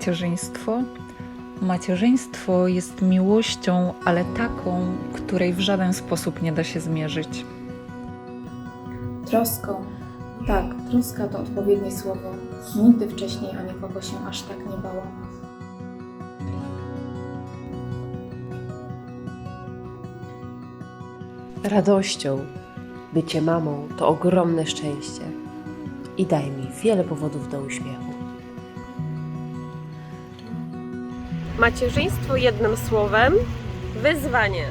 Macierzyństwo? Macierzyństwo jest miłością, ale taką, której w żaden sposób nie da się zmierzyć. Troską. Tak, troska to odpowiednie słowo. Nigdy wcześniej o nikogo się aż tak nie bałam. Radością. Bycie mamą to ogromne szczęście i daj mi wiele powodów do uśmiechu. Macierzyństwo jednym słowem wyzwanie.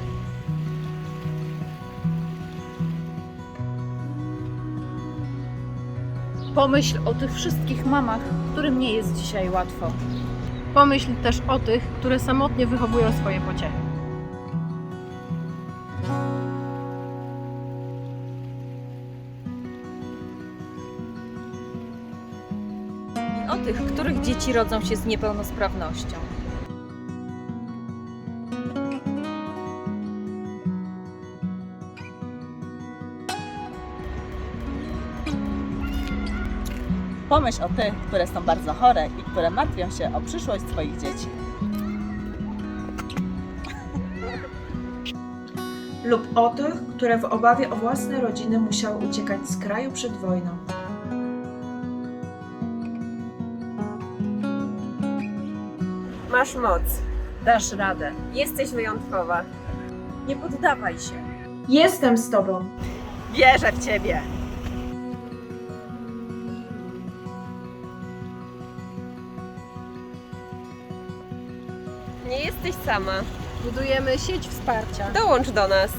Pomyśl o tych wszystkich mamach, którym nie jest dzisiaj łatwo. Pomyśl też o tych, które samotnie wychowują swoje pociechy. O tych, których dzieci rodzą się z niepełnosprawnością. Pomyśl o tych, które są bardzo chore i które martwią się o przyszłość swoich dzieci. lub o tych, które w obawie o własne rodziny musiały uciekać z kraju przed wojną. Masz moc. Dasz radę. Jesteś wyjątkowa. Nie poddawaj się. Jestem z Tobą! Wierzę w Ciebie! Nie jesteś sama. Budujemy sieć wsparcia. Dołącz do nas.